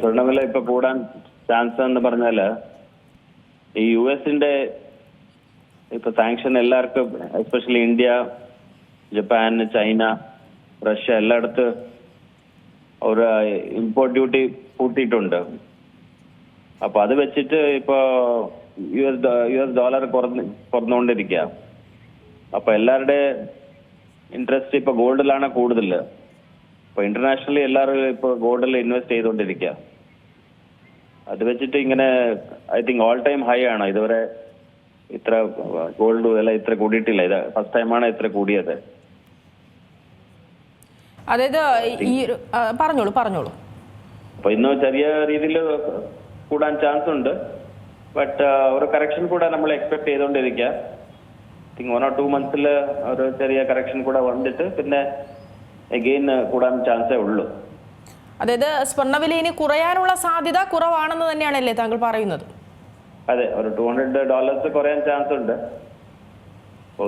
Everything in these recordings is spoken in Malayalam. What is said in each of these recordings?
സ്വർണവില ഇപ്പൊ കൂടാൻ ചാൻസ് എന്ന് പറഞ്ഞാൽ ഈ യു എസിന്റെ ഇപ്പൊ സാങ്ഷൻ എല്ലാവർക്കും especially India Japan China Russia എല്ലായിടത്ത് ഒരു ഇമ്പോർട്ട് ഡ്യൂട്ടി കൂട്ടിയിട്ടുണ്ട് അപ്പൊ അത് വെച്ചിട്ട് ഇപ്പൊ U S U S dollar കുറഞ്ഞ് കുറഞ്ഞുകൊണ്ടിരിക്കുക അപ്പൊ എല്ലാവരുടെ ഇൻട്രസ്റ്റ് ഇപ്പൊ ഗോൾഡിലാണ് കൂടുതൽ ഇപ്പൊ ഇന്റർനാഷണലി എല്ലാവരും ഇപ്പൊ ഗോൾഡിൽ ഇൻവെസ്റ്റ് ചെയ്തുകൊണ്ടിരിക്കുക അത് വെച്ചിട്ട് ഇങ്ങനെ I think all time high ആണ്. ഇതുവരെ ഇത്ര ഗോൾഡ് വില ഇത്ര കൂടിയിട്ടില്ല. ഇത് ഫസ്റ്റ് ടൈമാണ് ഇത്ര കൂടിയത്. അതായത് ഈ പറഞ്ഞോളൂ പറഞ്ഞോളൂ. അപ്പൊ ഇന്ന് ചെറിയ രീതിയിൽ കൂടാൻ ചാൻസ് ഉണ്ട്. ബട്ട് ഒരു കറക്ഷൻ കൂടെ നമ്മൾ എക്സ്പെക്ട് ചെയ്തുകൊണ്ടിരിക്കുക തിങ്ക് വൺ ഓർ ടു മന്ത്സിൽ ഒരു ചെറിയ കറക്ഷൻ കൂടെ വന്നിട്ട് പിന്നെ എഗെയിൻ കൂടാൻ ചാൻസേ ഉള്ളൂ. അതായത് സ്വർണവില ഇനി കുറയാനുള്ള സാധ്യത കുറവാണെന്ന് തന്നെയാണല്ലേ താങ്കൾ പറയുന്നത്? അതെ ഒരു ടു ഹൺഡ്രഡ് ഡോളേഴ്സ് കുറയാൻ ചാൻസ് ഉണ്ട്.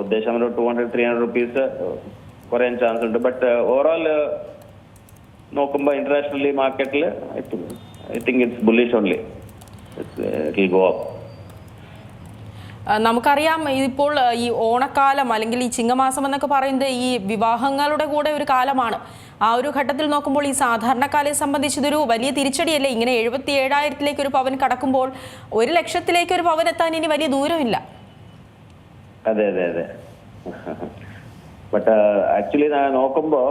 ഉദ്ദേശം ഒരു two hundred three hundred rupees കുറയാൻ ചാൻസ് ഉണ്ട്. ബട്ട് ഓവറോൾ നോക്കുമ്പോൾ ഇന്റർനാഷണലി മാർക്കറ്റിൽ I think it's bullish only it go up നമുക്കറിയാം ഇപ്പോൾ ഈ ഓണക്കാലം അല്ലെങ്കിൽ ഈ ചിങ്ങമാസം എന്നൊക്കെ പറയുന്നത് ഈ വിവാഹങ്ങളുടെ കൂടെ ഒരു കാലമാണ്. ആ ഒരു ഘട്ടത്തിൽ നോക്കുമ്പോൾ ഈ സാധാരണക്കാരെ സംബന്ധിച്ച് ഇതൊരു വലിയ തിരിച്ചടിയല്ലേ? ഇങ്ങനെ എഴുപത്തി ഏഴായിരത്തിലേക്ക് ഒരു പവൻ കടക്കുമ്പോൾ ഒരു ലക്ഷത്തിലേക്ക് ഒരു പവൻ എത്താൻ ഇനി വലിയ ദൂരമില്ല. അതെ അതെ അതെ. ബട്ട് ആക്ച്വലി നോക്കുമ്പോ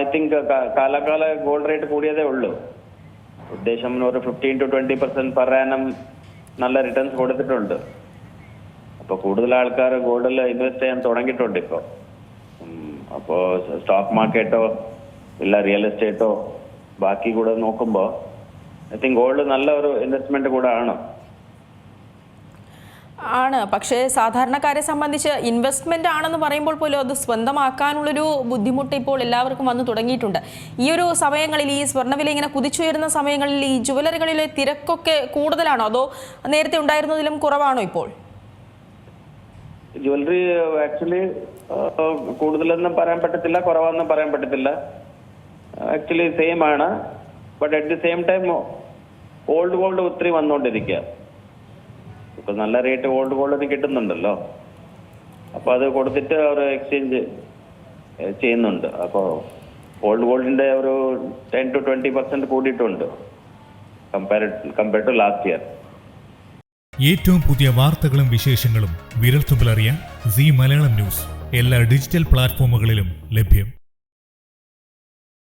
ഐ തിങ്ക് കാലാകാല ഗോൾഡ് റേറ്റ് കൂടിയതേ ഉള്ളൂ. ഉദ്ദേശം ഒരു fifteen to twenty percent per annum നല്ല റിട്ടേൺസ് കൊടുത്തിട്ടുണ്ട്. അപ്പൊ കൂടുതൽ ആൾക്കാർ ഗോൾഡിൽ ഇൻവെസ്റ്റ് ചെയ്യാൻ തുടങ്ങിയിട്ടുണ്ട് ഇപ്പൊ. അപ്പോൾ അപ്പോ സ്റ്റോക്ക് മാർക്കറ്റോ ഇല്ല റിയൽ എസ്റ്റേറ്റോ ബാക്കി കൂടെ നോക്കുമ്പോ ഐ തിങ്ക് ഗോൾഡ് നല്ല ഒരു ഇൻവെസ്റ്റ്മെന്റ് കൂടെ ആണ്. ആണ്. പക്ഷേ സാധാരണക്കാരെ സംബന്ധിച്ച് ഇൻവെസ്റ്റ്മെന്റ് ആണെന്ന് പറയുമ്പോൾ പോലും അത് സ്വന്തമാക്കാനുള്ളൊരു ബുദ്ധിമുട്ട് ഇപ്പോൾ എല്ലാവർക്കും വന്നു തുടങ്ങിയിട്ടുണ്ട്. ഈ ഒരു സമയങ്ങളിൽ ഈ സ്വർണവില ഇങ്ങനെ കുതിച്ചുയരുന്ന സമയങ്ങളിൽ ഈ ജുവലറികളിലെ തിരക്കൊക്കെ കൂടുതലാണോ? അതോ നേരത്തെ ഉണ്ടായിരുന്നതിലും കുറവാണോ ഇപ്പോൾ? ജ്വല്ലറി ആക്ച്വലി കൂടുതലൊന്നും പറയാൻ പറ്റത്തില്ല കുറവൊന്നും പറയാൻ പറ്റത്തില്ല. ആക്ച്വലി സെയിം ആണ്. But at the same time old gold ഒത്തിരി വന്നുകൊണ്ടിരിക്കുക ഇപ്പൊ നല്ല റേറ്റ് ഓൾഡ് ഗോൾഡിന് കിട്ടുന്നുണ്ടല്ലോ. അപ്പൊ അത് കൊടുത്തിട്ട് അവർ എക്സ്ചേഞ്ച് ചെയ്യുന്നുണ്ട്. അപ്പോൾ ഓൾഡ് ഗോൾഡിന്റെ ഒരു ടെൻ ടു ട്വന്റി പെർസെന്റ് കൂടിയിട്ടുണ്ട്. കമ്പയർ ടു ലാസ്റ്റ് ഇയർ ഏറ്റവും പുതിയ വാർത്തകളും വിശേഷങ്ങളും വിരൽത്തുമ്പിലറിയാൻ സി മലയാളം ന്യൂസ്. എല്ലാ ഡിജിറ്റൽ പ്ലാറ്റ്ഫോമുകളിലും ലഭ്യം.